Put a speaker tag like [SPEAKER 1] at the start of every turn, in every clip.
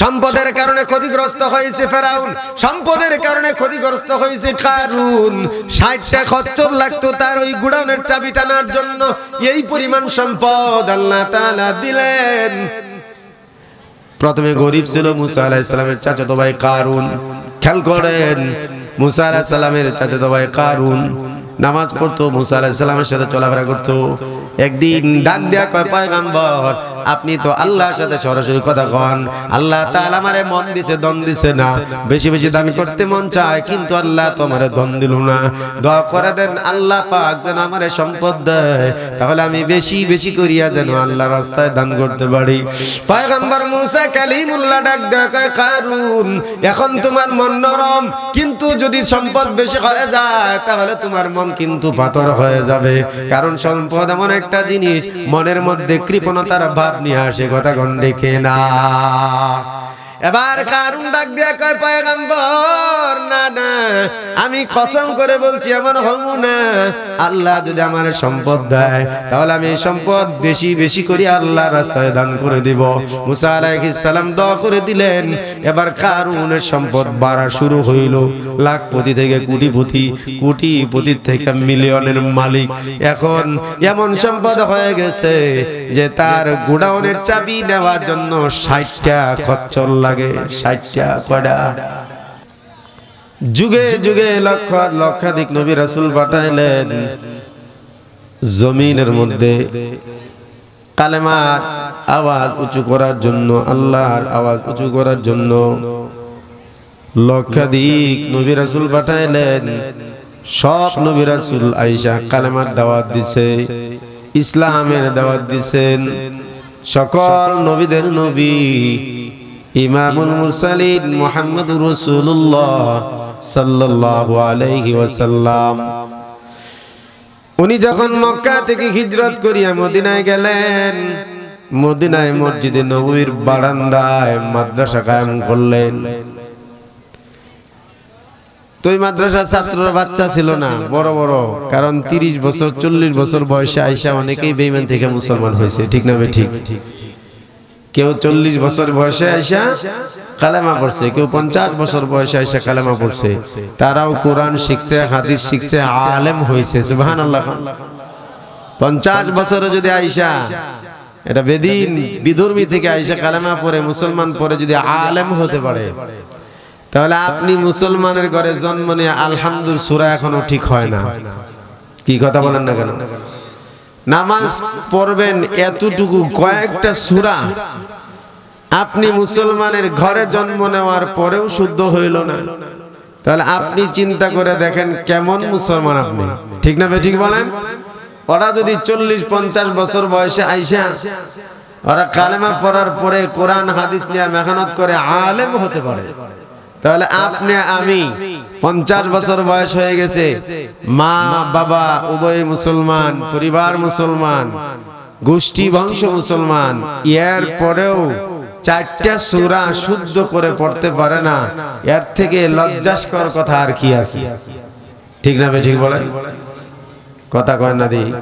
[SPEAKER 1] সম্পদের কারণে ক্ষতিগ্রস্ত হয়েছে ফেরাউন, সম্পদের কারণে ক্ষতিগ্রস্ত হয়েছে কারুন ষাটটা খচ্চর লাগতো তার ওই গুডাউনের চাবি টানার জন্য। এই পরিমাণ সম্পদ আল্লাহ তাআলা দিলেন। প্রথমে গরিব ছিল মুসা আলাইহিস সালামের ভাই কারুন খেয়াল করেন, মুসা আলাইহিস সালামের ভাই কারুন নামাজ পড়তো, মুসা আলাইহিস সাথে চলাফেরা করতো। একদিন ডাক দেয়া কয়, পয়গাম্বর আপনি তো আল্লাহর সাথে সরাসরি কথা কন। আল্লাহ তাআলা আমারে মন দিছে দন দিছে না। বেশি বেশি দান করতে মন চায় কিন্তু আল্লাহ তো আমারে দন দিল না। দোয়া করে দেন আল্লাহ পাক যেন আমারে সম্পদ দেয়। তাহলে আমি বেশি বেশি করিয়া যেন আল্লাহ রাস্তায় দান করতে পারি। পয়গম্বর মুসা কালিমুল্লাহ ডাক দেয় কয় কারুন এখন তোমার মন নরম কিন্তু যদি সম্পদ বেশি হয়ে যায় তাহলে তোমার মন কিন্তু পাথর হয়ে যাবে। কারণ সম্পদ এমন একটা জিনিস মনের মধ্যে কৃপণতার ভাব নিয়ে আসে কথা গন্ডে না। এবার কারুন ডাক দিয়া কয়, পয়গম্বর, না না, আমি কসম করে বলছি আমার হমু না। আল্লাহ যদি আমার সম্পদ দেয়, তাহলে আমি সম্পদ বেশি বেশি করে আল্লাহ রাস্তায় দান করে দিব। মুসা আলাইহিস দোয়া করে দিলেন। এবার কারুনের সম্পদ বাড়া শুরু হইল। লাখপতি থেকে কোটিপতি, কোটিপতির থেকে মিলিয়নের মালিক। এখন এমন সম্পদ হয়ে গেছে যে তার গোডাউনের চাবি নেওয়ার জন্য ষাটটা খচ্চর লাগে ষাটটা কয়টা? যুগে যুগে লক্ষ লক্ষাধিক নবী রাসূল পাঠাইলেন। জমিনের মধ্যে কালেমার আওয়াজ উঁচু করার জন্য, আল্লাহর আওয়াজ উঁচু করার জন্য লক্ষাধিক নবী রাসূল পাঠাইলেন। সব নবী রাসূল আয়েশা কালেমার দাওয়াত দিছে, ইসলামের দাওয়াত দিছেন। সকল নবীদের নবী ইমামুল মুরসালিন মুহাম্মদুর রাসূলুল্লাহ সাল্লাল্লাহু আলাইহি ওয়াসাল্লাম। উনি যখন মক্কা থেকে হিজরত করিয়া মদিনায় গেলেন, মদিনায় মসজিদে নবীর বারান্দায় মাদ্রাসা কায়েম করলেন। তো ওই মাদ্রাসার ছাত্ররা বাচ্চা ছিল না, বড় বড়, কারণ তিরিশ বছর, চল্লিশ বছর বয়সে আইসা অনেকেই বেইমান থেকে মুসলমান হয়েছে, ঠিক না বে ঠিক? কেউ চল্লিশ বছর বয়সে আইসা কালেমা পড়ছে, কেউ পঞ্চাশ বছর বয়সে আইসা কালেমা পড়ছে। তারাও কোরআন শিখছে, হাদিস শিখছে, আলেম হয়েছে সুবাহান আল্লাহ পঞ্চাশ বছরে যদি আইসা, এটা বেদিন বিধর্মী থেকে আইসা কালেমা পড়ে, মুসলমান পরে যদি আলেম হতে পারে, তাহলে আপনি মুসলমানের ঘরে জন্ম নিয়ে আলহামদুল সুরা এখনও ঠিক হয় না। কি কথা বলেন না কেন? নামাজ পড়বেন এতটুকু কয়েকটা সুরা। আপনি মুসলমানের ঘরে জন্ম নেওয়ার পরেও শুদ্ধ হইল না। তাহলে আপনি চিন্তা করে দেখেন কেমন মুসলমান আপনি। ঠিক না ঠিক বলেন? ওরা যদি চল্লিশ, পঞ্চাশ বছর বয়সে আইসা, ওরা কালেমা পড়ার পরে কোরআন, হাদিস নিয়ে মেহনত করে আলেম হতে পারে। তাহলে আপনি আমি পঞ্চাশ বছর বয়স হয়ে গেছে। মা, বাবা, উভয় মুসলমান, পরিবার মুসলমান, গোষ্ঠী বংশ মুসলমান ইয়ার পরেও চারটা সুরা শুদ্ধ করে পড়তে পারে না। এর থেকে লজ্জাস্কর কথা আর কি আছে? ঠিক না ঠিক বলেন? কথা কয় না দি।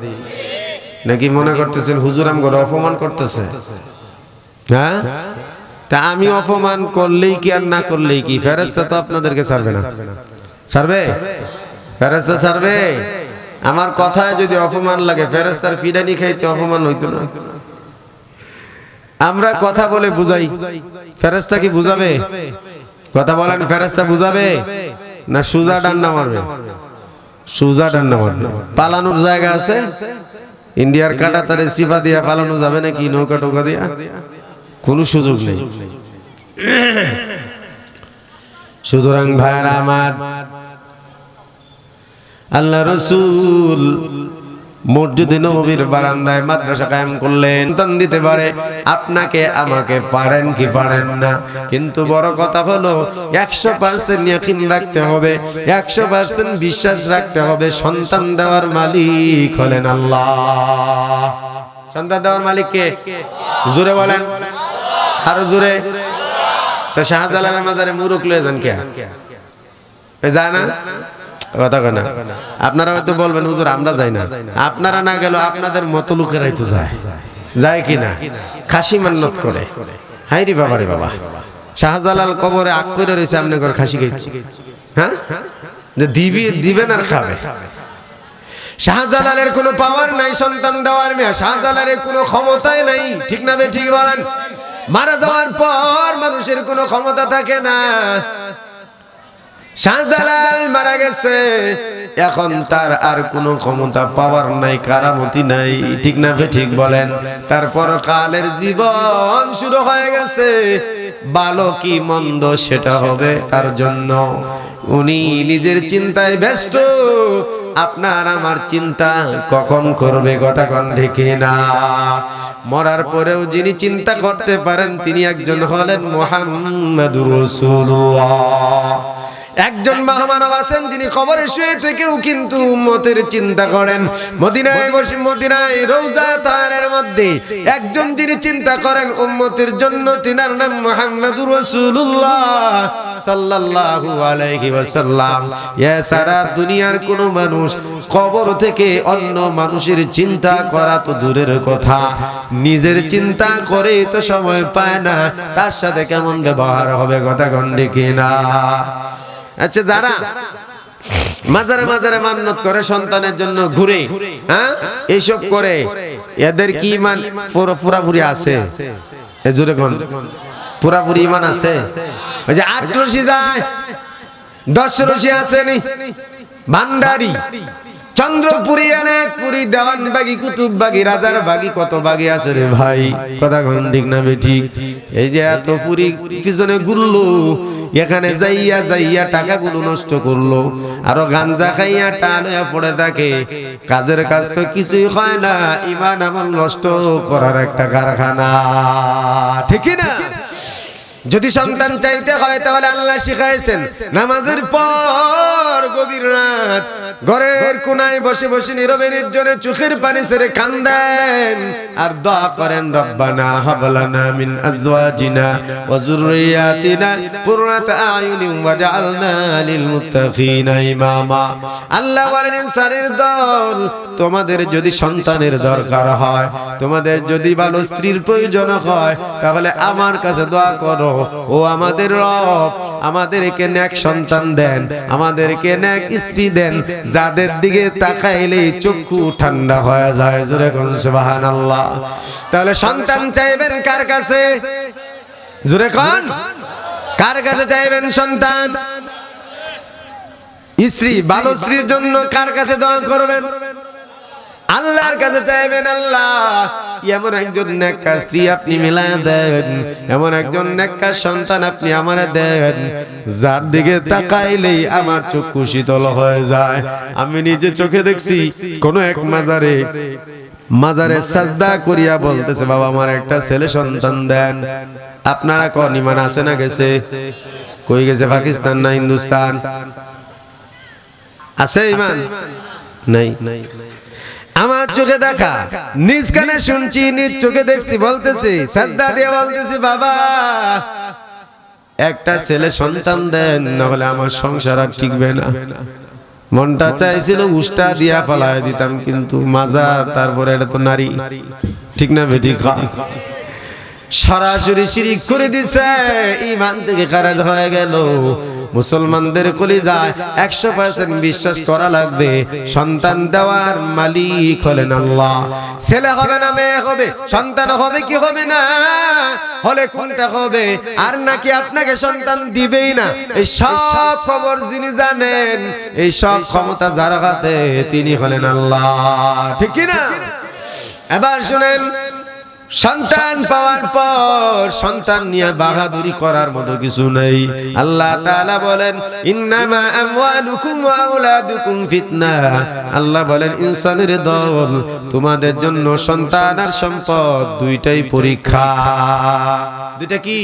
[SPEAKER 1] নাকি মনে করতেছেন হুজুর আমগর অপমান করতেছে? হ্যাঁ? তা আমি অপমান করলেই কি আর না করলেই কি? ফেরেস্তা তো আপনাদেরকে ছাড়বে না। ছাড়বে ফেরেস্তা ছাড়বে? আমার কথায় যদি অপমান লাগে ফেরেস্তার ফিডানি খাইতে অপমান হইতো না। আমরা কথা বলে বুঝাই। ফেরেস্তা কি বুঝাবে? কথা বলেন ফেরেস্তা বুঝাবে? না সুজা ডান্না মারবে? সুজা ডান্না মারবে। পালানোর জায়গা আছে? ইন্ডিয়ার কাটা তারে সিফা দিয়া পালানো যাবে নাকি? নৌকা টোকা দিয়া। কোনো সুযোগ নেই। সুতরাং ভাইয়ারা আমার, আল্লাহ রসুল সন্তান বিশ্বাস রাখতে হবে, সন্তান দেওয়ার মালিক হলেন আল্লাহ। সন্তান দেওয়ার মালিক কে? বলেন। আরও জোরে। তো শাহজালালের মাজারে মুরুক লয়ে যান কে? যায় না? আপনারা হয়তো বলবেন, হুজুর, আমরা যাই না। আপনারা না গেল আপনাদের মতো লোকেরাই তো যায়। যায় কি না? খাসি মান্নত করে। হাই রে বাবা রে বাবা। শাহজালাল কবরে আগ করে রয়েছে আপনি ঘর খাসি খাইছে হ্যাঁ? যে দিবি দিবেন আর খাবে। শাহজালালের কোনো পাওয়ার নাই, সন্তান দেওয়ার মেয়ে শাহজালালের কোনো ক্ষমতাই নাই। ঠিক না বে, ঠিক বলেন। মারা যাওয়ার পর মানুষের কোনো ক্ষমতা থাকে না। শাহজালাল মারা গেছে। এখন তার আর কোনো ক্ষমতা পাওয়ার নাই, কারামতি নাই। ঠিক না ঠিক বলেন? তারপর কালের জীবন শুরু হয়ে গেছে। ভালো কি মন্দ সেটা হবে তার জন্য। উনি নিজের চিন্তায় ব্যস্ত। আপনার আমার চিন্তা কখন করবে কন ঢেকে না মরার পরেও যিনি চিন্তা করতে পারেন, তিনি একজন হলেন রাসূলুল্লাহ। একজন মহামানব আছেন যিনি খবরে শুয়ে থেকেও কিন্তু উম্মতের চিন্তা করেন। মদিনায় বসে, মদিনায় রৌজা তাহারের মধ্যে একজন যিনি চিন্তা করেন উম্মতের জন্য, তিনার নাম মুহাম্মাদুর রাসূলুল্লাহ সাল্লাল্লাহু আলাইহি ওয়াসাল্লাম। এ সারা দুনিয়ার কোন মানুষ কবর থেকে অন্য মানুষের চিন্তা করা তো দূরের কথা। নিজের চিন্তা করে তো সময় পায় না, তার সাথে কেমন ব্যবহার হবে, কথা গন্ডে কিনা আচ্ছা যারা মাজারে মাজারে মান্নত করে সন্তানের জন্য ঘুরে হ্যাঁ? এইসব করে, এদের কি ইমান? পুরো- পুরাপুরি আছে। এ জোরে কোন? পুরাপুরি ইমান আছে? ওই যে আট রশি যায়, দশ রশি আছে নি? ভান্ডারি। চন্দ্রপুরি অনেক পুরী দেওয়ান বাগি কুতুব বাগি রাজার বাগি কত বাগি আছে রে ভাই? কথা কোন ঠিক না ঠিক? এই যে এত পুরী পিছনে ঘুরলো, এখানে যাইয়া যাইয়া টাকাগুলো নষ্ট করল, আরও গাঞ্জা খাইয়া টান হয়ে পড়ে থাকে। কাজের কাজ তো কিছুই হয় না, ইমান আমার নষ্ট করার একটা কারখানা। ঠিকই না? যদি সন্তান চাইতে হয়, তাহলে আল্লাহ শিখাইছেন, নামাজের পর গভীর রাত, ঘরের কোনায় বসে বসে নীরবে নির্জনে চোখের পানি ছেড়ে কান্দেন, আর দোয়া করেন, রব্বানা হাবলানা মিন আজওয়াজিনা ওয়া যুররিয়াতিনা কুররাতা আয়ুনিন ওয়াজআলনা লিল মুত্তাকিনা ইমামা। আল্লাহ বলেন, ইনসানের দল, তোমাদের যদি সন্তানের দরকার হয়, তোমাদের যদি ভালো স্ত্রীর প্রয়োজন হয়, তাহলে আমার কাছে দোয়া করো। ও আমাদের রব, আমাদেরকে নেক সন্তান দেন, আমাদেরকে নেক স্ত্রী দেন, যাদের দিকে তাকাইলেই চক্ষু ঠান্ডা হয়ে যায়, জোরে কোন সুবহানাল্লাহ। তাহলে সন্তান চাইবেন কার কাছে? জোরে কোন। কার কাছে চাইবেন সন্তান? স্ত্রী, ভালো স্ত্রীর জন্য কার কাছে দোয়া করবেন? আল্লাহর কাছে চাইবেন আল্লাহ। এমন একজন নেককার স্ত্রী আপনি মিলায় দেন। এমন একজন নেককার সন্তান আপনি আমারে দেন। যার দিকে তাকাইলেই আমার চক্ষু শীতল হয়ে যায়। আমি নিজে চোখে দেখছি কোন এক মাজারে। মাজারে সাজদা করিয়া বলতেছে, বাবা, আমার একটা ছেলে সন্তান দেন। আপনারা কোন ইমান আছে না গেছে? কই গেছে পাকিস্তান না হিন্দুস্তান? আছে ইমান? নাই নাই। আমার চোখে দেখা। নিজ কানে শুনছি, নিজ চোখে দেখছি, বলতেছি, শ্রদ্ধা দিয়ে বলতেছি, বাবা। একটা ছেলে সন্তান দেন, নাহলে আমার সংসার আর টিকবে না। মনটা চাইছিল উষ্টা দিয়া পালায় দিতাম, কিন্তু মাজার, তারপরে এটা তো নারী। ঠিক না বেটি সরাসরি শিরিক করে দিছে ইমান থেকে খারাজ হয়ে গেল। মুসলমানদের কলিজায় একশো পার্সেন্ট বিশ্বাস করা লাগবে। সন্তান দেওয়ার মালিক হলেন আল্লাহ। ছেলে হবে না, মেয়ে হবে, সন্তান হবে কি হবে না? হলে কোনটা হবে? আর নাকি আপনাকে সন্তান দিবেই না? এই সব খবর যিনি জানেন, এই সব ক্ষমতা যার হাতে তিনি হলেন আল্লাহ। ঠিক না এবার শুনেন সন্তান পাওয়ার পর সন্তান নিয়ে বাহাদুরি করার মতো কিছু নেই। আল্লাহ তাআলা বলেন, ইন্নামা আমওয়ালুকুম ওয়া আওলাদুকুম ফিতনা। আল্লাহ বলেন, ইনসানের দল, তোমাদের জন্য সন্তান আর সম্পদ দুইটাই পরীক্ষা। দুইটা কি?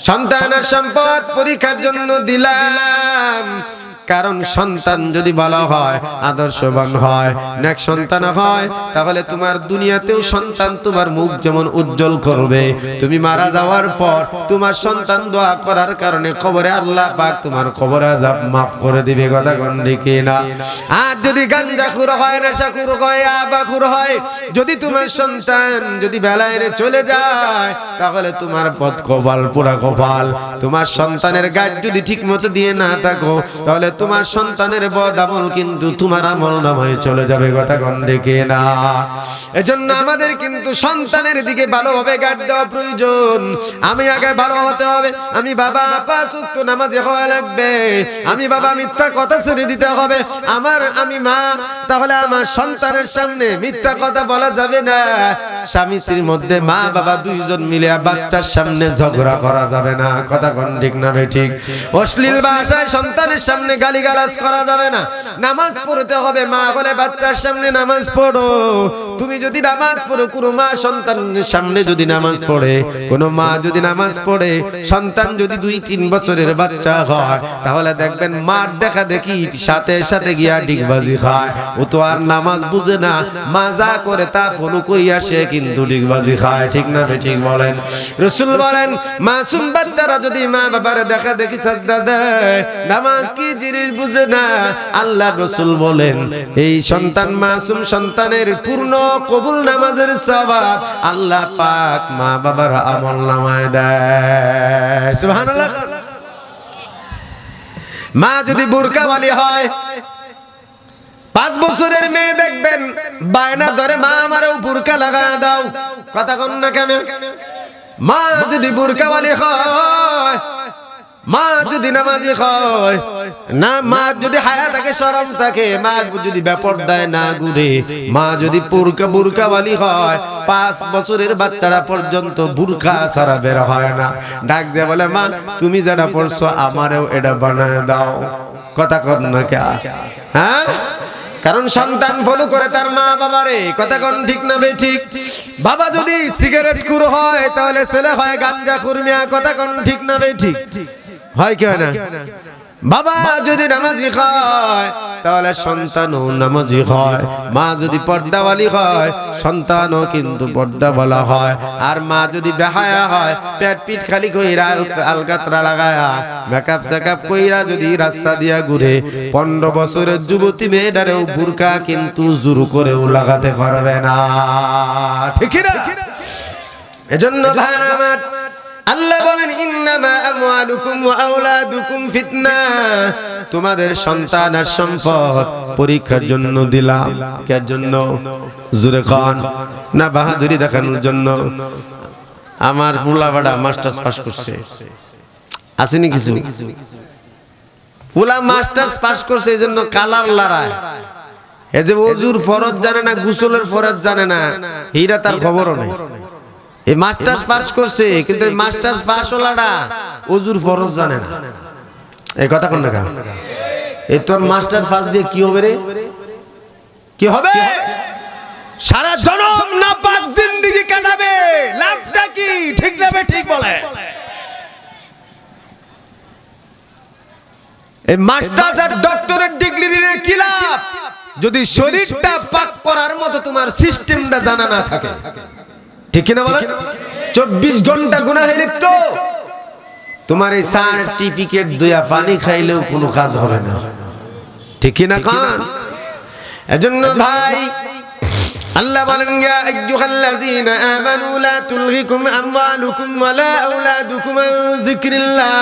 [SPEAKER 1] সন্তান আর সম্পদ পরীক্ষার জন্য দিলাম। কারণ সন্তান যদি ভালো হয়, আদর্শবান হয়, নেক সন্তান হয়, তাহলে তোমার দুনিয়াতেও সন্তান তোমার মুখ যেমন উজ্জ্বল করবে। তুমি মারা যাওয়ার পর তোমার সন্তান দোয়া করার কারণে কবরে আল্লাহ পাক তোমার কবরে আযাব মাফ করে দিবে, কথা গন্ডি কিনা? আর যদি গাঞ্জাখুর হয়, নেশাখুর হয়, আবাখুর হয়, যদি তোমার সন্তান যদি বেলায় চলে যায়, তাহলে তোমার পথ কপাল পুরা কপাল। তোমার সন্তানের গাছ যদি ঠিক মতো দিয়ে না থাকো, তাহলে তোমার সন্তানের বদ আমল কিন্তু তোমার আমল নামায় চলে যাবে, কথা গন্ডে কিনা এজন্য আমাদের কিন্তু সন্তানের দিকে ভালোভাবে গার্ড দেওয়া প্রয়োজন। আমি আগে ভালো হতে হবে। আমি বাবা পাঁচ উক্ত নামাজে হওয়া লাগবে। আমি বাবা, মিথ্যা কথা ছেড়ে দিতে হবে। আমার, আমি মা, তাহলে আমার সন্তানের সামনে মিথ্যা কথা বলা যাবে না। স্বামী স্ত্রীর মধ্যে মা, বাবা দুইজন মিলে বাচ্চার সামনে ঝগড়া করা যাবে না। কথা কোন ঠিক না ঠিক? অশ্লীল ভাষায় সন্তানের সামনে গালিগালাজ করা যাবে না। নামাজ পড়তে হবে, মা বলে, বাচ্চার সামনে নামাজ পড়ো। তুমি যদি নামাজ পড়ো, কোনো মা সন্তানের সামনে যদি নামাজ পড়ে, কোনো মা যদি নামাজ পড়ে, সন্তান যদি দুই, তিন বছরের বাচ্চা হয়, তাহলে দেখবেন মার দেখা দেখি সাথে সাথে গিয়া ডিগবাজি খায়। ও তো আর নামাজ বুঝে না। মা যা করে তা ফলো করিয়া সে কিন্তু ডিগবাজি খায়, ঠিক না ঠিক বলেন? রসুল বলেন, মাসুম বাচ্চারা যদি মা বাবার দেখা দেখি সাজদা দেয়, নামাজ কি জিনিস বুঝে না? আল্লাহ রসুল বলেন, এই সন্তান মাসুম সন্তানের পূর্ণ কবুল নামাজের সবাব আল্লাহ পাক মা বাবার আমল নামায় দেয়। সুবহানাল্লাহ। মা যদি বুরকাওয়ালি হয় পাঁচ বছরের মেয়ে দেখবেন, বায়না ধরে মা আমারও বুরকা লাগা দাও। কথা কন না কেমন মা যদি বুরকাওয়ালি হয়, মা যদি নামাজি হয়, না, মা যদি হায়া থাকে, সরম থাকে, মা যদি ব্যাপার দেয় না ঘুরে মা যদি বুরকা বুরকাওয়ালি হয়, পাঁচ বছরের বাচ্চারা পর্যন্ত বুরকা ছাড়া বের হয় না। ডাক দিয়ে বলে, মা, তুমি যেটা পড়ছো, আমারও এটা বানায় দাও। কথা কর না কে হ্যাঁ? কারণ সন্তান ফলো করে তার মা বাবারে। কথা কোন ঠিক না বে ঠিক? বাবা যদি সিগারেট কুর হয়, তাহলে ছেলে হয় গাঞ্জা কুরমিয়া কথা কোন ঠিক না বে ঠিক? হয় কি হয় না? বাবা যদি নামাজি হয়, তাহলে সন্তানও নামাজি হয়। মা যদি পর্দাওয়ালি হয়, সন্তানও কিন্তু পর্দাওয়ালা হয়। আর মা যদি বেহায়া হয়, পেট পিট খালি কইরা আলকাতরা লাগায়া, মেকআপ সেকআপ কইরা যদি রাস্তা দিয়া ঘুরে, পনেরো বছরের যুবতী মেয়েটারেও বুরকা কিন্তু জুরু করেও লাগাতে পারবে না। ঠিক না এজন্য ভাই আমার আল্লাহ বলেন, ইন্নামা আমওয়ালুকুম ওয়া আওলাদুকুম ফিতনা। তোমাদের সন্তান আর সম্পদ পরীক্ষার জন্য দিলাম। কার জন্য? জুরে খান। না, বাহাদুরি দেখানোর জন্য। আমার ফুলাবাড়া মাস্টার্স পাস করছে। আসেনি কিছু? ফুলা মাস্টার্স পাস করছে এই জন্য কালার লড়ায়। এই যে অজুর ফরজ জানে না, গুসলের ফরজ জানে না, হীরা তার খবরও নেই। এই মাস্টার্স পাস করছে, কিন্তু এই মাস্টার্স পাস অজুর ফরজ জানে না। এই কথা কোন এই তোর মাস্টার্স পাস দিয়ে কি হবে রে? কি হবে? সারা জনম না পাক জিন্দেগি কাটাবে, লাভটা কি? ঠিক ঠিক বলে। এই মাস্টার্স আর ডিগ্রি নিয়ে কি লাভ? যদি শরীরটা পাক করার মতো তোমার সিস্টেমটা জানা না থাকে। ঠিক কিনা বলেন? চব্বিশ ঘণ্টা গুনাহে লিপ্ত তোমার এই সার্টিফিকেট দুয়া পানি খাইলেও কোনো কাজ হবে না। ঠিক কিনা খান এজন্য ভাই আল্লাহ বলেন ইয়া আইয়ুহাল্লাযীনা আমানু লা তুলহিকুম আমওয়ালুকুম ওয়ালা আওলাদুকুম আন যিকরিল্লাহ।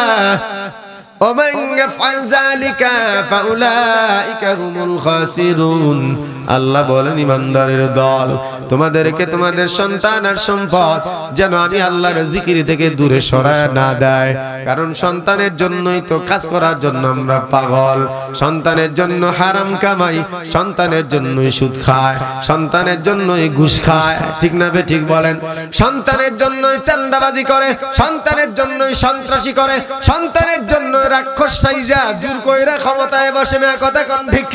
[SPEAKER 1] আল্লাহ বলেন, ইমানদারের দল, তোমাদেরকে তোমাদের সন্তান আর সম্পদ যেন আমি আল্লাহর জিকির থেকে দূরে সরায় না দেয়। কারণ সন্তানের জন্যই তো কাজ করার জন্য আমরা পাগল। সন্তানের জন্য হারাম কামাই, সন্তানের জন্যই সুদ খায়, সন্তানের জন্যই ঘুষ খায়। ঠিক না ঠিক বলেন? সন্তানের জন্যই চান্দাবাজি করে, সন্তানের জন্যই সন্ত্রাসী করে, সন্তানের জন্য রাক্ষস সাইজা জোর কইরা ক্ষমতায় বসে কথা কোন ঠিক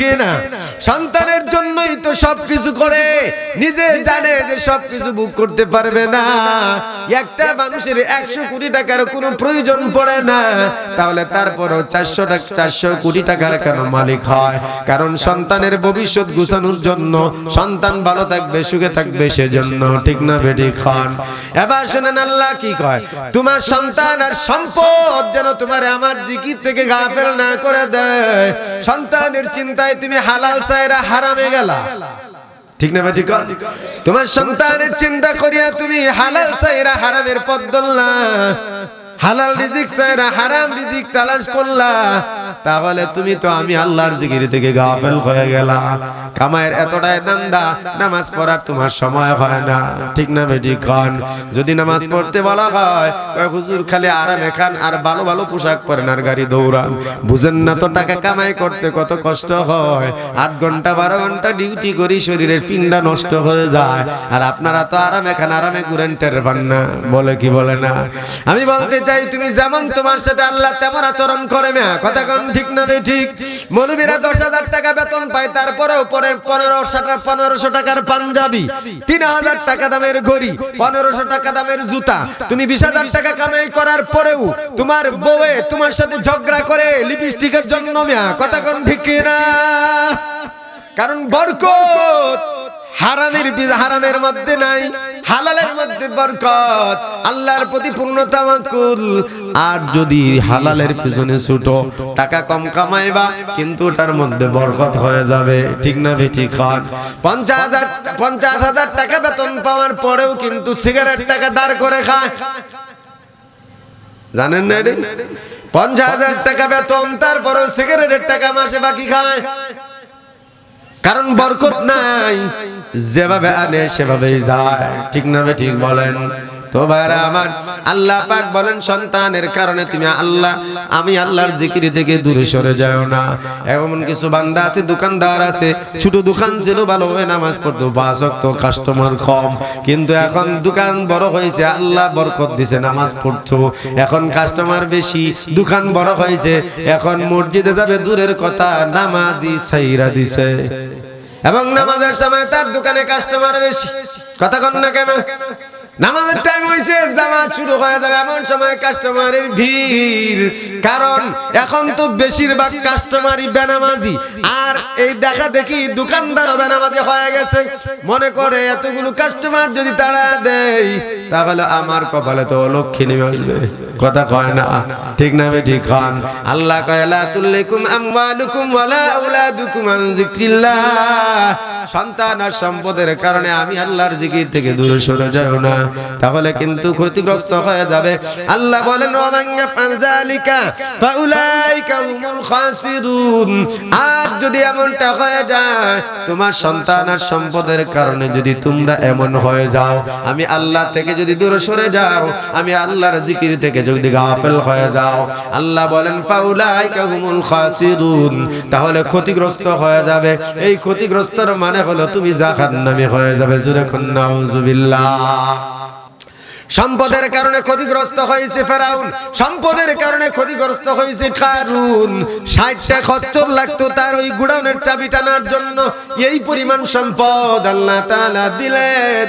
[SPEAKER 1] সন্তানের জন্যই তো করে, নিজে জানে যে বুক করতে পারবে না। একটা মানুষের একশো কোটি টাকার কোনো প্রয়োজন পড়ে না, তাহলে তারপরও চারশো টাকা চারশো কোটি টাকার কেন মালিক হয়? কারণ সন্তানের ভবিষ্যৎ গুছানোর জন্য সন্তান ভালো থাকবে, সুখে থাকবে সেজন্য, ঠিক না বেটি খান? এবার শুনেন আল্লাহ কি কয়? তোমার সন্তান আর সম্পদ যেন তোমার আমার জিকির থেকে গাফেল না করে দেয়। সন্তানের চিন্তায় তুমি হালাল সাইরা হারামে গেলা। ঠিক না ঠিক তোমার সন্তানের চিন্তা করিয়া তুমি হালাল সাইরা হারামের পথ ধরলা। হালাল রিজিক সাইরা হারাম রিজিক তালাশ করলা, তাহলে তুমি তো আমি আল্লাহর জিকির থেকে গাফেল হয়ে গেলা। কামায়ের এতটাই দান্দা, নামাজ পড়ার তোমার সময় হয় না। ঠিক না বেটি খান? যদি নামাজ পড়তে বলা হয় হুজুর খালি আরামে খান আর ভালো ভালো পোশাক পরেন আর গাড়ি দৌড়ান। বুঝেন না তো টাকা কামাই করতে কত কষ্ট হয়। আট ঘণ্টা, বারো ঘণ্টা ডিউটি করি শরীরের পিন্ডা নষ্ট হয়ে যায়। আর আপনারা তো আরামে খান, আরামে ঘুরেন, টের পান না। বলে কি বলে না? আমি বলতে চাই তুমি যেমন তোমার সাথে আল্লাহ তেমন আচরণ করে না কথা কোন ঠিক না ঠিক? মৌলবীরা দশ হাজার টাকা বেতন পায়, তারপরেও পরে পনেরোশো টাকা পনেরোশো টাকার পাঞ্জাবি, তিন হাজার টাকা দামের ঘড়ি, পনেরোশো টাকা দামের জুতা। তুমি বিশ হাজার টাকা কামাই করার পরেও তোমার বউয়ে তোমার সাথে ঝগড়া করে লিপস্টিকের জন্য মেয়া। কথা কোন ঠিক না? কারণ বরকত হারামের বি- হারামের মধ্যে নাই, হালালের মধ্যে বরকত, আল্লাহর প্রতি পূর্ণ তাওয়াক্কুল। আর যদি হালালের পিছনে ছুটো, টাকা কম কামাইবা, কিন্তু ওটার মধ্যে বরকত হয়ে যাবে। ঠিক না বেটি খান পঞ্চাশ হাজার পঞ্চাশ হাজার টাকা বেতন পাওয়ার পরেও কিন্তু সিগারেট টাকা দাঁড় করে খায়। জানেন না? পঞ্চাশ হাজার টাকা বেতন, তারপরেও সিগারেটের টাকা মাসে বাকি খায়। কারণ বরকত নাই। যেভাবে আনে সেভাবেই যায়। ঠিক না ঠিক বলেন? তো ভাইরা আমার আল্লাহ পাক বলেন, সন্তানের কারণে তুমি আল্লাহ, আমি আল্লাহর জিকির থেকে দূরে সরে যাও না। এমন কিছু বান্দা আছে, দোকানদার আছে, ছোট দোকান ছিল ভালোভাবে নামাজ পড়তো, পাঁচ তো কাস্টমার কম। কিন্তু এখন দোকান বড় হয়েছে, আল্লাহ বরকত দিছে, নামাজ পড়তো। এখন কাস্টমার বেশি, দোকান বড় হয়েছে, এখন মসজিদে যাবে, দূরের কথা নামাজি সাইরা দিছে। এবং নামাজের সময় তার দোকানে কাস্টমার বেশি। কথা কন না কেন? নামাজের টাইম হয়েছে জামাত শুরু হয়ে যাবে এমন সময় কাস্টমারের ভিড়। কারণ এখন তো বেশিরভাগ কাস্টমারই বেনামাজি। আর এই দেখা দেখি দোকানদারও বেনামাজি হয়ে গেছে। মনে করে এতগুলো কাস্টমার যদি তারা দেয়, তাহলে আমার কপালে তো লক্ষ্মী নেমে আসবে কথা কয় না, ঠিক না বে ঠিক খান আল্লাহ কয়, লা তুল্লিকুম আমওয়ালুকুম ওয়ালা আওলাদুকুম আন যিকরিল্লাহ। সন্তান আর সম্পদের কারণে আমি আল্লাহর জিকির থেকে দূরে সরে যাও না। তাহলে কিন্তু ক্ষতিগ্রস্ত হয়ে যাবে। আল্লাহ বলেন আর যদি এমনটা হয়ে যায়, তোমার সন্তান আর সম্পদের কারণে যদি তোমরা এমন হয়ে যাও, আমি আল্লাহ থেকে যদি দূরে সরে যাও, আমি আল্লাহর জিকির থেকে যদি গাফেল হয়ে যাও। আল্লাহ বলেন খাসিরুন। তাহলে ক্ষতিগ্রস্ত হয়ে যাবে। এই ক্ষতিগ্রস্তর মানে হলো তুমি জাহান্নামী হয়ে যাবে। জুরে কন্যা সম্পদের কারণে ক্ষতিগ্রস্ত হয়েছে ফেরাউন, সম্পদের কারণে ক্ষতিগ্রস্ত হয়েছে কারুন ষাটটা খচ্চর লাগতো তার ওই গুডাউনের চাবি টানার জন্য। এই পরিমাণ সম্পদ আল্লাহ তাআলা দিলেন।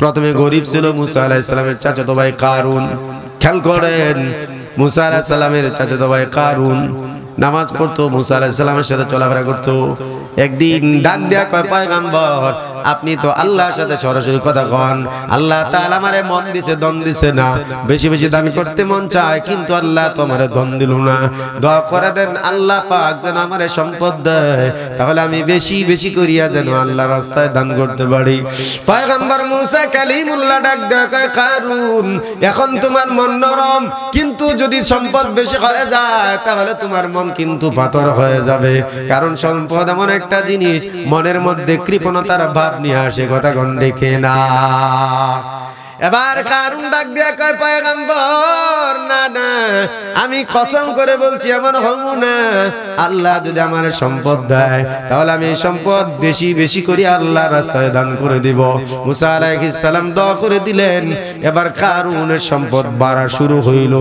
[SPEAKER 1] প্রথমে গরিব ছিল মুসা আলাইহিস সালামের চাচাতো ভাই কারুন খেয়াল করেন, মুসা আলাইহিস সালামের চাচাতো ভাই কারুন নামাজ পড়তো, মুসা আলাইহিস সালামের সাথে চলাফেরা করতো। একদিন ডাক দেয়া কয়, পয়গাম্বর আপনি তো আল্লাহর সাথে সরাসরি কথা কন। আল্লাহ তাআলা আমারে মন দিছে দন দিছে না। বেশি বেশি দান করতে মন চায়, কিন্তু আল্লাহ তো আমারে দন দিল না। দোয়া করে দেন, আল্লাহ পাক যেন আমারে সম্পদ দেয়। তাহলে আমি বেশি বেশি করিয়া যেন আল্লাহ রাস্তায় দান করতে পারি। পয়গম্বর মুসা কালিমুল্লাহ ডাক দেয়া কারুন, এখন তোমার মন নরম, কিন্তু যদি সম্পদ বেশি হয়ে যায়, তাহলে তোমার মন কিন্তু পাথর হয়ে যাবে। কারণ সম্পদ এমন একটা জিনিস, মনের মধ্যে কৃপণতার ভাব নিয়ে আসে কথা গন্ডে না। এবার কারণ ডাক দেয়া কয়, পয়গম্বর, না না, আমি কসম করে বলছি আমার হব না। আল্লাহ যদি আমার সম্পদ দেয়, তাহলে আমি সম্পদ বেশি বেশি করে আল্লাহ রাস্তায় দান করে দিব। মুসা আলাইহিস সালাম দোয়া করে দিলেন। এবার কারুনের সম্পদ বাড়া শুরু হইল।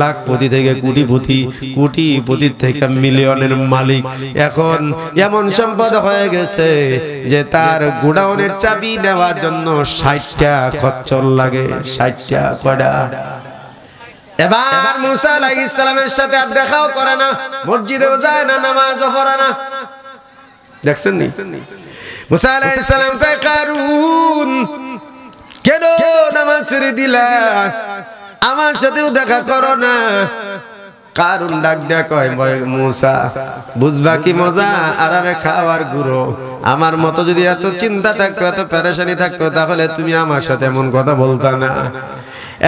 [SPEAKER 1] লাখপতি থেকে কোটিপতি, কোটিপতির থেকে মিলিয়নের মালিক। এখন এমন সম্পদ হয়ে গেছে যে তার গোডাউনের চাবি নেওয়ার জন্য ষাটটা খচ্চর লাগে, ষাটটা কড়া এবার মুসা ইসলামের সাথে আর দেখাও করে না, মসজিদেও যায় না পড়ে না। দেখছেন নি? মুসা কয়, কারুন, কেন নামাজ ছেড়ে দিলা? আমার সাথেও দেখা করো না। কারুন ডাক দেয়া কয় মুসা, বুঝবা কি মজা? আরামে খাওয়ার গুরু আমার মতো যদি এত চিন্তা থাকতো, এত পেরেশানি থাকতো, তাহলে তুমি আমার সাথে এমন কথা বলতা না।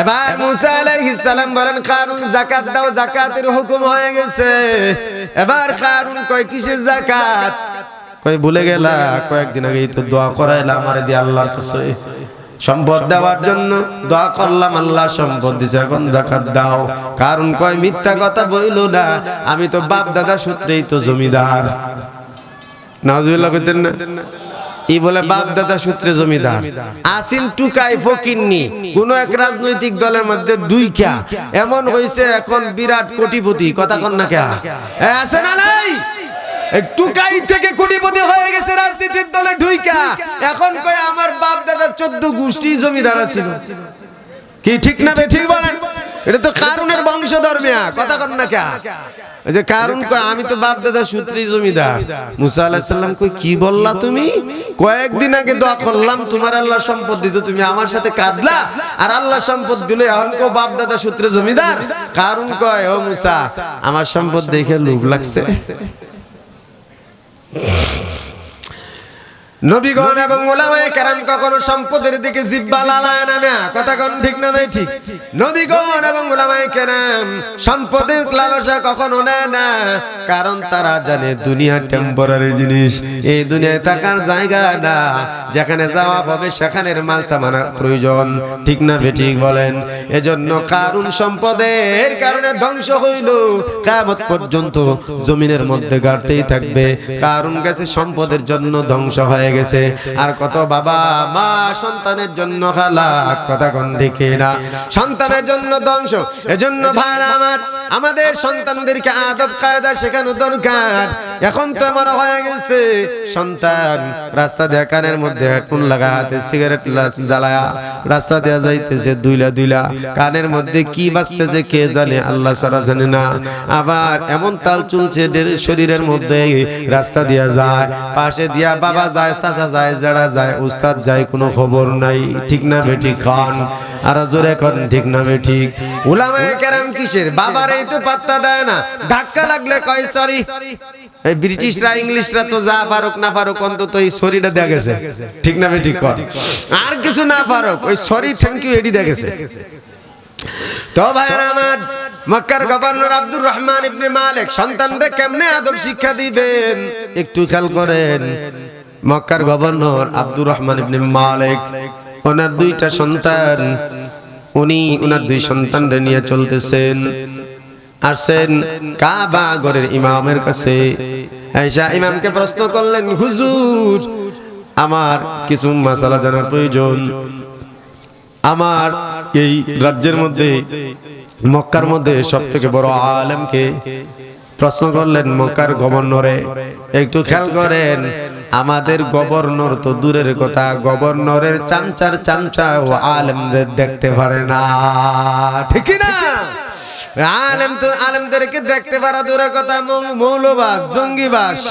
[SPEAKER 1] এবার মুসা আলাইহিস সালাম বলেন, কারুন যাকাত দাও, যাকাতের হুকুম হয়ে গেছে। এবার কারুন কয়, কিসের যাকাত? কই ভুলে গেলা, কয়েকদিন আগেই তো দোয়া করাইলা আমারে দিয়ে আল্লাহর কাছে। সম্পদ দেওয়ার জন্য দোয়া করলাম আল্লাহ সম্পদ দিছে এখন জাকাত দাও। কারণ কয় মিথ্যা কথা বইল না আমি তো বাপ দাদা সূত্রেই তো জমিদার। নাজুবিল্লাহ কইতেন না? ই বলে বাপ দাদা সূত্রে জমিদার। আসিন টুকাই ফকিননি কোন এক রাজনৈতিক দলের মধ্যে দুইকা এমন হইছে এখন বিরাট কোটিপতি কথা কন না কে আছে না নাই? টুকাই থেকে কোটিপতি হয়ে গেছে রাজনীতির দলে ঢুইকা। এখন কয় আমার বাপ দাদা চোদ্দ গোষ্ঠী জমিদার ছিল। কি ঠিক না ঠিক বলেন? এটা তো কারুনের বংশধর মেয়া, কথা কন না কে? যে কারণ কয়, আমি তো বাপ দাদা সূত্রেই জমিদার। মুসা আলাইহিস সালাম কই কি বললা তুমি? কয়েকদিন আগে দোয়া করলাম, তোমার আল্লাহ সম্পদ দিত, তুমি আমার সাথে কাঁদলা, আর আল্লাহ সম্পদ দিলে এখন কো বাপ দাদা সূত্রে জমিদার? কারণ কয়, ও মুসা, আমার সম্পদ দেখে লোভ লাগছে। Yeah. নবীগণ এবং ওলামায়ে কেরাম কখনো সম্পদের দিকে জিব্বা লালায় না মিয়া কথা কোন ঠিক ঠিক? নবীগণ এবং কেরাম সম্পদের লালসা কখনো নেয় না, কারণ তারা জানে দুনিয়া টেম্পোরারি জিনিস। এই দুনিয়ায় থাকার জায়গা না, যেখানে যাওয়া হবে সেখানের মাল সামানার প্রয়োজন। ঠিক না বে ঠিক বলেন? এজন্য কারণ সম্পদের কারণে ধ্বংস হইল, কিয়ামত পর্যন্ত জমিনের মধ্যে গাড়তেই থাকবে। কারণ গেছে সম্পদের জন্য ধ্বংস হয়ে। গেছে। আর কত বাবা, মা সন্তানের জন্য হালাক কথা কোন দেখে না সন্তানের জন্য ধ্বংস, এজন্য ভাই আমার। আমাদের সন্তানদেরকে আদব, কায়দা শেখানো দরকার। এখন তো আমার হয়ে গেছে। সন্তান, রাস্তা দিয়ে কানের মধ্যে হেডফোন লাগাতে, সিগারেট জ্বালায়া, রাস্তা দেয়া যাইতেছে দুইলা দুইলা। কানের মধ্যে কি বাজতেছে কে জানে, আল্লাহ সারা জানে না। আবার এমন তাল চলছে শরীরের মধ্যে রাস্তা দিয়া যায়, পাশে দিয়া বাবা যায় চাচা যায় যারা যায়, উস্তাদ যায়, কোনো খবর নাই। ঠিক না বেটি খান? আর জোরে খান ঠিক না ঠিক। উলামায়ে কেরাম কিসের? বাবার এই তো পাত্তা দেয় না। ধাক্কা লাগলে কয়, সরি, এই ব্রিটিশরা, ইংলিশরা তো যা পারুক না পারুক, অন্তত এই সরিটা দেয়া গেছে। ঠিক না বেটি কর আর কিছু না পারুক, ওই সরি থ্যাংক ইউ এডি দেয়া গেছে। তো ভাইরা আমার, মক্কার governor Abdur Rahman ibn Malik সন্তানদের কেমনে আদব শিক্ষা দিবেন? একটু খেয়াল করেন। মক্কার governor Abdur Rahman ibn Malik, ওনার দুইটা সন্তান। উনি ওনার দুই সন্তানদের নিয়ে চলতেছেন। আসেন কাবা ঘরের ইমামের কাছে। আয়েশা ইমামকে প্রশ্ন করলেন, হুজুর, আমার কিছু মাসালা জানার প্রয়োজন। আমার এই রাজ্যের মধ্যে, মক্কার মধ্যে সব থেকে বড় আলেমকে? প্রশ্ন করলেন মক্কার গভর্নরে, একটু খেয়াল করেন আমাদের গভর্নর তো দূরের কথা, গভর্নরের চামচার চামচা ও আলেমদের দেখতে পারে না। ঠিক না? আলেম দেখতে পারা দূরের কথা মৌলবাদ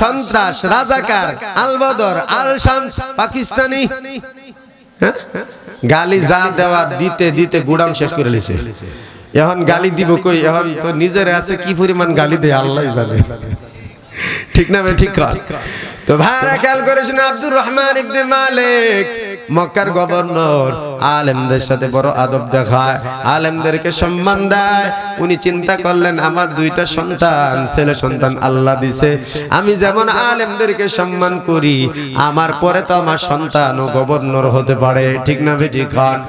[SPEAKER 1] সন্ত্রাস, রাজাকার আল পাকিস্তানি। হ্যাঁ? গালি যা দেওয়া দিতে দিতে গুড়াম শেষ করে লিছে এখন গালি দিব কই? এখন তো নিজের আছে, কি পরিমাণ গালি দেয়? আল্লাহ ঠিক না ভাই? ঠিক তো ভাড়া খেয়াল করেছেন আব্দুর রহমান ইবনে মালিক। মক্কার গভর্নর আলেমদের সাথে বড় আদব দেখায় আলেমদেরকে সম্মান দেয়। উনি চিন্তা করলেন আমার দুইটা সন্তান ছেলে সন্তান আল্লাহ দিছে। আমি যেমন আলেমদেরকে সম্মান করি আমার পরে তো আমার সন্তানও গভর্নর হতে পারে। ঠিক না বেটি খান?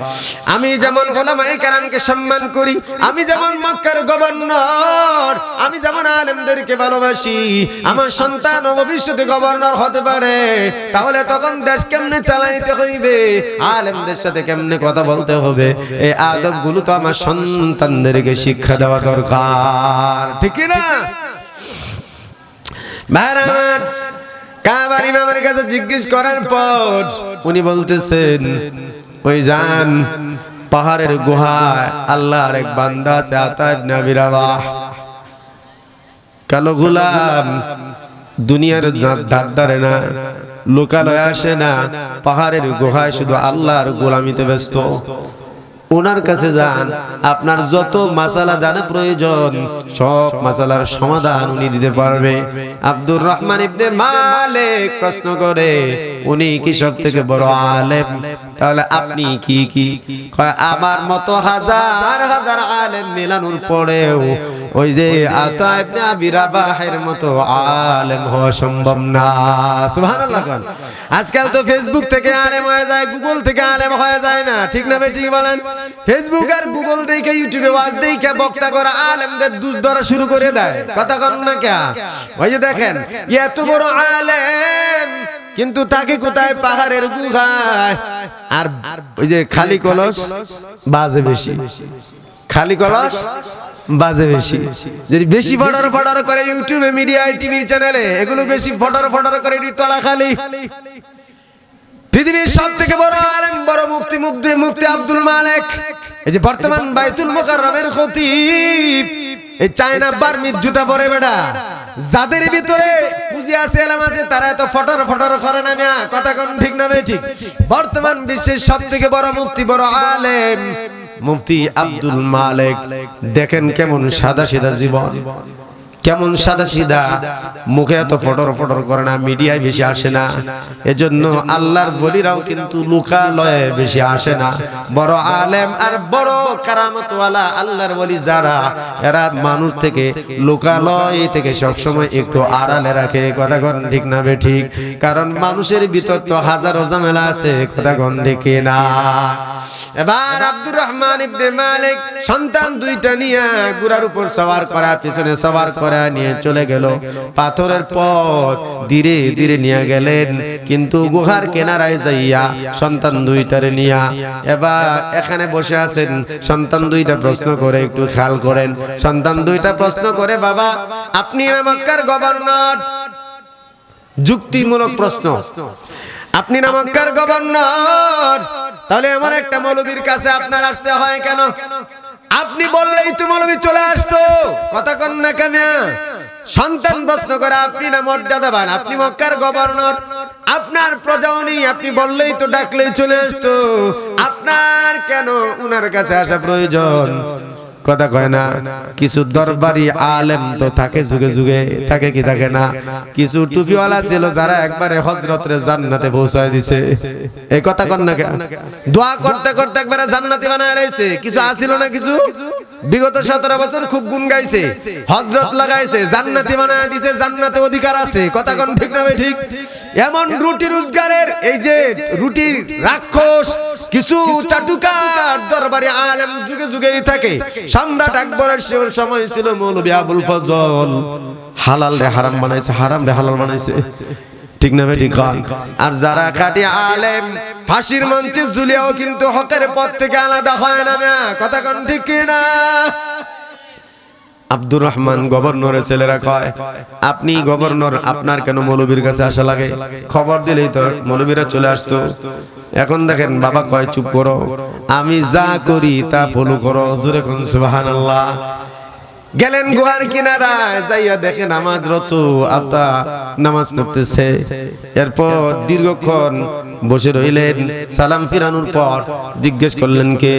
[SPEAKER 1] আমি যেমন গোলামাই কারামকে সম্মান করি আমি যেমন মক্কার গভর্নর আমি যেমন আলেমদেরকে ভালোবাসি আমার সন্তান ও ভবিষ্যতে গভর্নর হতে পারে। তাহলে তখন দেশ কেমনে চালাইতে হইবে? আলেমদের সাথে কেমনে কথা বলতে হবে? এই আদবগুলো তো আমার সন্তানদেরকে শিক্ষা দেওয়া দরকার। ঠিক না? ভাইরা কাবার ইমামের কাছে জিজ্ঞেস করার পর উনি বলতেছেন, ওই যান পাহাড়ের গুহায় আল্লাহর এক বান্দা আছে আতা ইবনে আবি রাবাহ। কালো গোলাম দুনিয়ার দাঁড়ারে না। লোকালয়ে আসে না। পাহাড়ের গুহায় শুধু আল্লাহর গোলামিতে ব্যস্ত। ওনার কাছে যান। আপনার যত মাসালা জানা প্রয়োজন, সব মাসালার সমাধান উনি দিতে পারবে। আব্দুর রহমান ইবনে মালিক প্রশ্ন করে, উনি কি সব থেকে বড় আলেম। তাহলে আপনি কি কি? আমার মতো হাজার হাজার আলেম মিলানোর পরেও ওই যে আতা মতো আলেম হওয়া সম্ভব না। কোন। আজকাল তো ফেসবুক থেকে আলেম হয়ে যায় গুগল থেকে আলেম হয়ে যায় না। ঠিক না ভাই ঠিক বলেন? ফেসবুক আর গুগল দেখে ইউটিউবে ওয়াজ দেখে, বক্তা করা আলেমদের দুষ ধরা শুরু করে দেয়। কথা কন না কে? ওই যে দেখেন, এত বড় আলেম, কিন্তু তাকে কোথায়? পাহাড়ের গুহায়। আর ওই যে খালি কলস বাজে বেশি। খালি কলস বাজে বেশি। যদি বেশি ফটোর ফটার করে ইউটিউবে মিডিয়ায় টিভির চ্যানেলে, এগুলো বেশি ফটোর ফটার করে তলা খালি পৃথিবীর সব থেকে বড় আলেম, বড় মুফতি মুফতি মুফতি আব্দুল মালিক। এই যে বর্তমান বাইতুল মুকাররমের খতিব, এই চায়না বার্মির জুতা পরে বেটা। যাদের ভিতরে পুঁজি আছে, এলাম আছে, তারা এত ফটর ফটর করে না মিয়া, কথা কোন ঠিক না ঠিক? বর্তমান বিশ্বের সব থেকে বড় মুফতি, বড় আলেম, মুফতি আব্দুল মালিক। দেখেন কেমন সাদা সিধা জীবন। কেমন সাদা সিধা মুখে এত ফটর ফটর করে না, মিডিয়ায় বেশি আসে না। এজন্য আল্লাহর বলিরাও কিন্তু লোকালয়ে বেশি আসে না। বড় আলেম আর বড় কারামতওয়ালা আল্লাহর বলি যারা, এরা মানুষ থেকে লোকালয় থেকে সবসময় একটু আড়ালে রাখে, কথা কন ঠিক না বে ঠিক? কারণ মানুষের ভিতর তো হাজারো ঝামেলা আছে, কথা কন ঠিক না? এবার আব্দুর রহমান ইবনে মালিক সন্তান দুইটা নিয়ে গুড়ার উপর সওয়ার করা পিছনে সওয়ার করা। নিয়ে চলে গেল। পাথরের পথ ধীরে ধীরে নিয়ে গেলেন। কিন্তু গুহার কেনারায় যাইয়া সন্তান দুইটারে নিয়া এবার এখানে বসে আছেন। সন্তান দুইটা প্রশ্ন করে একটু খেয়াল করেন। সন্তান দুইটা প্রশ্ন করে, বাবা, আপনি না গভর্নর? যুক্তিমূলক প্রশ্ন, আপনি না মক্কার গভর্নর? তাহলে আমার একটা মৌলবীর কাছে আপনার আসতে হয় কেন? আপনি বললেই তো মৌলবী চলে আসতো। কথা কন না কেন? সন্তান প্রশ্ন করে, আপনি না মর্যাদাবান? আপনি মক্কার গভর্নর। আপনার প্রজাও নেই, আপনি বললেই তো ডাকলেই চলে আসতো। আপনার কেন উনার কাছে আসা প্রয়োজন? কথা কয় না। কিছু দরবারি আলেম তো থাকে যুগে যুগে, থাকে কি থাকে না। কিছু টুপিওয়ালা ছিল যারা একবারে হজরতরে জান্নাতে পৌঁছায় দিছে। এই কথা কন না কেন? দোয়া করতে করতে একবারে জান্নাতি বানায় রয়েছে কিছু আসিল না কিছু? বিগত সতেরো বছর খুব গুণ গাইছে। হজরত লাগাইছে, জান্নাতি বানায় দিছে, জান্নাতে অধিকার আছে। কথা কন ঠিক না ঠিক? এমন রুটি রোজগারের এই যে রুটির রাক্ষস কিছু চাটুকার দরবারে আলেম যুগে যুগেই থাকে। সম্রাট আকবরের সময় ছিল মৌলবী আবুল ফজল। হালাল রে হারাম বানাইছে হারাম রে হালাল বানাইছে। ঠিক না ভাই ঠিক আর যারা কাটি আলেম ফাঁসির মঞ্চে ঝুলিয়াও কিন্তু হকের পথ থেকে আলাদা হয় না মিয়া। কথা কোন ঠিক না? আব্দুর রহমান গভর্নরের ছেলেরা কয়, আপনি গভর্নর, আপনার কেন মৌলবীর কাছে আসা লাগে? খবর দিলেই তো মৌলবীরা চলে আসতো। এখন দেখেন বাবা কয়, চুপ করো, আমি যা করি তা ফলো করো। জোরে কোন সুবহানাল্লাহ। গেলেন গুহার কিনারায় যাইয়া দেখে নামাজ রত আপতা নামাজ পড়তেছে। এরপর দীর্ঘক্ষণ বসে রইলেন, সালাম ফিরানোর পর জিজ্ঞেস করলেন কে?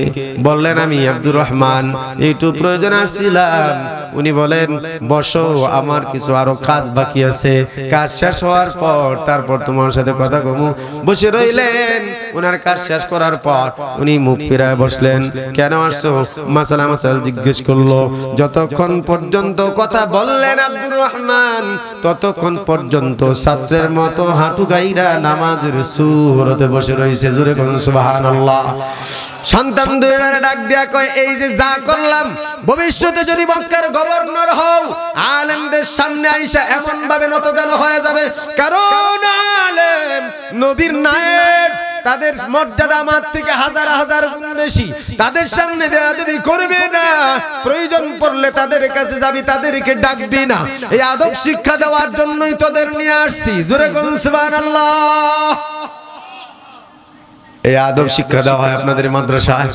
[SPEAKER 1] বললেন, আমি আব্দুর রহমান, একটু প্রয়োজন আসছিলাম। উনি বলেন, বসো, আমার কিছু আরও কাজ বাকি আছে। কাজ শেষ হওয়ার পর তারপর তোমার সাথে কথা কমু। বসে রইলেন ওনার কাজ শেষ করার পর উনি মুখ ফিরায় বসলেন। কেন আসছো? মাসালা মাসাল জিজ্ঞেস করল। যতক্ষণ পর্যন্ত কথা বললেন আব্দুর রহমান, ততক্ষণ পর্যন্ত ছাত্রের মতো হাঁটু গাইরা নামাজের সুরতে বসে রয়েছে। জোরে কোন সুবহানাল্লাহ। সন্তান দুইটার ডাক দিয়া কয়, এই যে যা করলাম, ভবিষ্যতে যদি মক্কার গভর্নর হও, আলেমদের সামনে আইসা এমন ভাবে নতজানো হয়ে যাবে। কারণ আলেম নবীর নায়েব, তাদের মর্যাদা আমার থেকে হাজার হাজার গুণ বেশি। তাদের সামনে বেয়াদবি করবে না, প্রয়োজন পড়লে তাদের কাছে যাবি, তাদেরকে ডাকবি না। এই আদব শিক্ষা দেওয়ার জন্যই তোদের নিয়ে আসছি। জোরে কোন সুবহানাল্লাহ। এই আদব শিক্ষা দেওয়া হয় আপনাদের মাদ্রাসায়